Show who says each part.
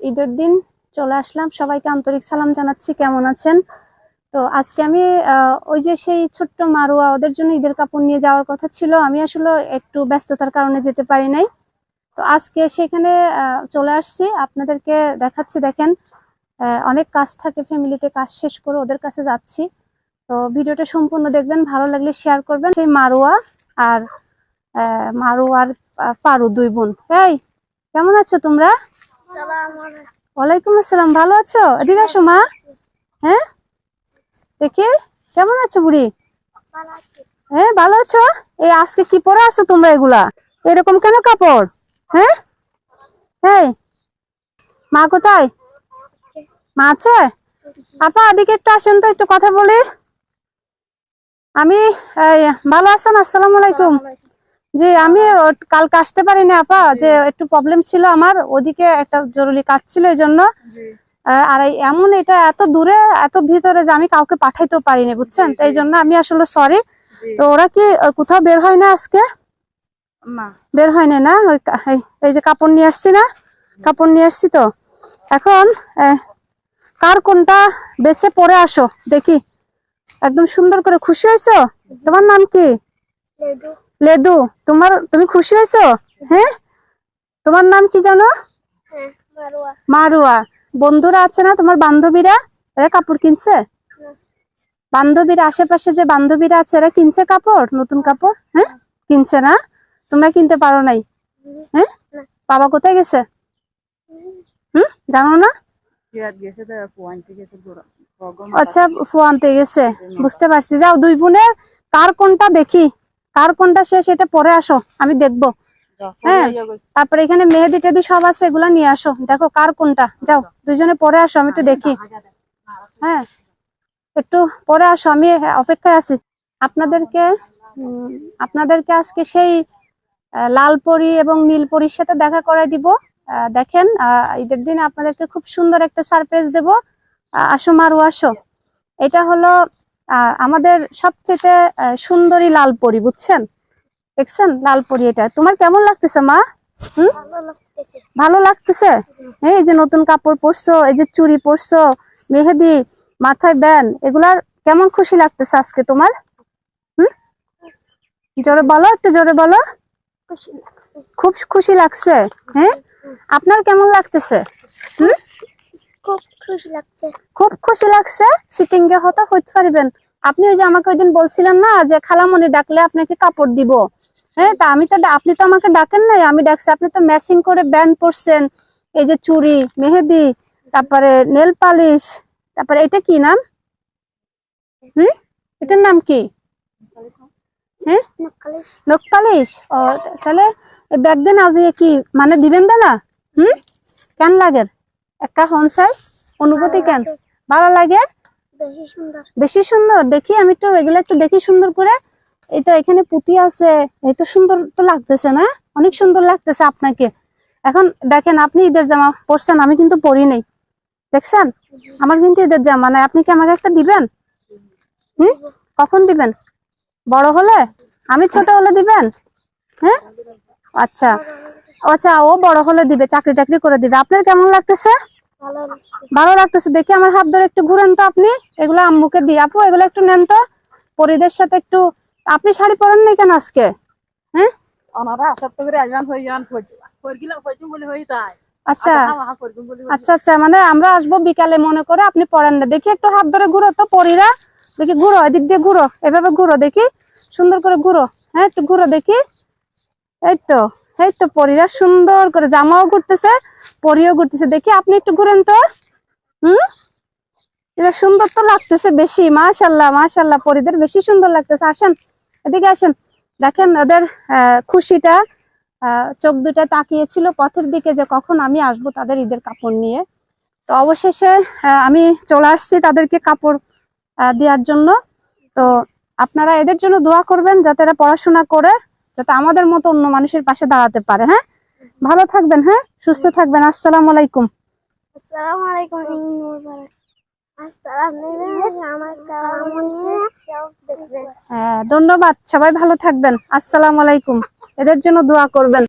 Speaker 1: ঈদের দিন চলে আসলাম। সবাইকে আন্তরিক সালাম জানাচ্ছি। কেমন আছেন? তো আজকে আমি ওই যে সেই ছোট্ট মারুয়া, ওদের জন্য ঈদের কাপড় নিয়ে যাওয়ার কথা ছিল। আমি আসলে একটু ব্যস্ততার কারণে যেতে পারি নাই। তো আজকে সেখানে চলে আসছি। আপনাদেরকে দেখাচ্ছি, দেখেন অনেক কাজ থাকে ফ্যামিলিতে কাজ শেষ করে ওদের কাছে যাচ্ছি। তো ভিডিওটা সম্পূর্ণ দেখবেন, ভালো লাগলে শেয়ার করবেন। সেই মারুয়া আর মারুয়ার পারু দুই বোন। এই, কেমন আছো তোমরা? ওয়ালাইকুম আসসালাম ভালো আছো? এদিকে আসো মা। হ্যাঁ? দেখি। কেমন আছো বুড়ি? হ্যাঁ ভালো আছো? এই আজকে কি পরে আছো তোমরা এগুলা? এরকম কেন কাপড়? হ্যাঁ? এই মা কোথায়? মা আছে? আপা এদিকে একটু আসেন তো একটু কথা বলি। আমি ভালো আছেন? আসসালামু আলাইকুম। জি আমি ও- কালকে আসতে পারিনি আপা যে একটু প্রবলেম ছিল আমার। ওদিকে একটা জরুরি কাজ ছিল এই জন্য। আর এই এমন এটা এত দূরে এত ভিতরে যে আমি কাউকে পাঠাইতেও পারিনি বুঝছেন? তো এই জন্য আমি আসলে সরি তো ওরা কি কোথাও বের হয় না আজকে? বের হয় না? না এই- যে কাপড় নিয়ে আসছি না? কাপড় নিয়ে আসছি তো। এখন কার কোনটা বেছে পরে আসো দেখি। একদম সুন্দর করে খুশি হয়েছো? তোমার নাম কি? লেদু তোমার তুমি খুশি হয়েছো? হ্যাঁ? তোমার নাম কি জানো? মারুয়া। বন্ধুরা আছে না তোমার বান্ধবীরা? এরা কাপড় কিনছে? বান্ধবীরা আশেপাশে যে বান্ধবীরা আছে এরা কিনছে কাপড়? নতুন কাপড়? হ্যাঁ? কিনছে না? তোমরা কিনতে পারো নাই? হ্যাঁ? বাবা কোথায় গেছে? হুম? জানো না? আচ্ছা ফু আনতে গেছে। বুঝতে পারছি। যাও দুই বোনের কার কোনটা দেখি? কার কোনটা শেষ এটা পরে আসো আমি দেখব। হ্যাঁ তারপরে এখানে মেহেদি টেদি সব আছে এগুলা নিয়ে আসো। দেখো কার কোনটা যাও দুইজনে পরে আসো আমি একটু দেখি। হ্যাঁ একটু পরে আসো আমি অপেক্ষায় আছি। আপনাদেরকে আপনাদেরকে আজকে সেই আহ, লাল পরি এবং নীল পরির সাথে দেখা করাই দিব। দেখেন ঈদের দিন আপনাদেরকে খুব সুন্দর একটা সারপ্রাইজ দেব। আসো মারু আসো। এটা হলো আমাদের সবচেয়ে সুন্দরী লাল পরি বুঝছেন? দেখছেন? লাল পরি এটা। তোমার কেমন লাগতেছে মা? হুম? ভালো লাগতেছে? এই যে নতুন কাপড় পরছো এই যে চুড়ি পরছো মেহেদি মাথায় ব্যান এগুলার কেমন খুশি লাগতেছে আজকে তোমার? হুম? জোরে বলো একটু জোরে বলো। খুব খুশি লাগছে হ্যাঁ? আপনার কেমন লাগতেছে?
Speaker 2: খুশি লাগছে।
Speaker 1: খুব খুশি লাগছে। সিটিং এ হতে হইতে পারবেন। আপনি ওই যে আমাকে ওইদিন বলছিলেন না যে খালামণি ডাকলে আপনাকে কাপড় দিব। হ্যাঁ তা আমি তো আপনি তো আমাকে ডাকেন নাই। আমি ডাকছি আপনি তো ম্যাচিং করে ব্যান্ড পরছেন। এই যে চুড়ি মেহেদি তারপরে নেল পালিশ তারপরে এটা কি নাম? হুম? এটার নাম কি? হ্যাঁ? নখ পালিশ ও তাহলে ব্যাগ দেন আজ কি মানে দিবেন দে না হুম? কেন লাগে? একটা হনসাই অনুভূতি কেন? ভালো লাগে?
Speaker 2: বেশি সুন্দর।
Speaker 1: দেখি আমি তো এগুলো একটু দেখি সুন্দর করে। এই তো এখানে পুঁতি আছে। এই তো সুন্দর তো লাগতেছে না? অনেক সুন্দর লাগতেছে আপনাকে। এখন দেখেন আপনি ঈদের জামা পরছেন আমি কিন্তু পরি নাই। দেখছেন? আমার কিন্তু ঈদের জামা নাই। আপনি কি আমাকে একটা দিবেন? হুম? কখন দিবেন? বড় হলে? আমি ছোট হলে দিবেন? হ্যাঁ? আচ্ছা। আচ্ছা ও বড় হলে দিবে চাকরি টাকরি করে দিবে। আপনার কেমন লাগতেছে?
Speaker 2: ভালো
Speaker 1: লাগতেছে দেখি আমার হাত ধরে একটু ঘুরেন তো আপনি। এগুলো আম্মুকে দিই আপু এগুলো একটু নেন তো। পরিদের সাথে একটু আপনি শাড়ি পরেন নাই কেন আজকে? হ্যাঁ? আচ্ছা।
Speaker 3: বলে
Speaker 1: আচ্ছা আচ্ছা মানে আমরা আসব বিকালে মনে করে আপনি পড়েন না। দেখি একটু হাত ধরে ঘুরো তো পরিরা। দেখি ঘুরো এদিক দিয়ে ঘুরো। এভাবে ঘুরো দেখি। সুন্দর করে ঘুরো। হ্যাঁ একটু ঘুরো দেখি। এই তো। এই তো পরীরা সুন্দর করে জামাও ঘুরতেছে, পরিও ঘুরতেছে। দেখি আপনি একটু ঘুরেন তো। হুম? এটা সুন্দর তো লাগতেছে বেশি, মাশাল্লাহ মাশাল্লাহ, পরিদের বেশি সুন্দর লাগতেছে। আসেন, এদিকে আসেন। দেখেন ওদের খুশিটা চোখ দুটা তাকিয়েছিল পথের দিকে যে কখন আমি আসব তাদের ঈদের কাপড় নিয়ে। তো অবশেষে আমি চলে আসছি তাদেরকে কাপড় দেওয়ার জন্য। তো আপনারা এদের জন্য দোয়া করবেন যাতে এরা পড়াশোনা করে যাতে আমাদের মতো অন্য মানুষের পাশে দাঁড়াতে পারে হ্যাঁ? ভালো থাকবেন হ্যাঁ? সুস্থ থাকবেন আসসালাম আলাইকুম।
Speaker 2: আসসালামু
Speaker 1: হ্যাঁ, ধন্যবাদ সবাই ভালো থাকবেন। আসসালাম আলাইকুম। এদের জন্য দোয়া করবেন।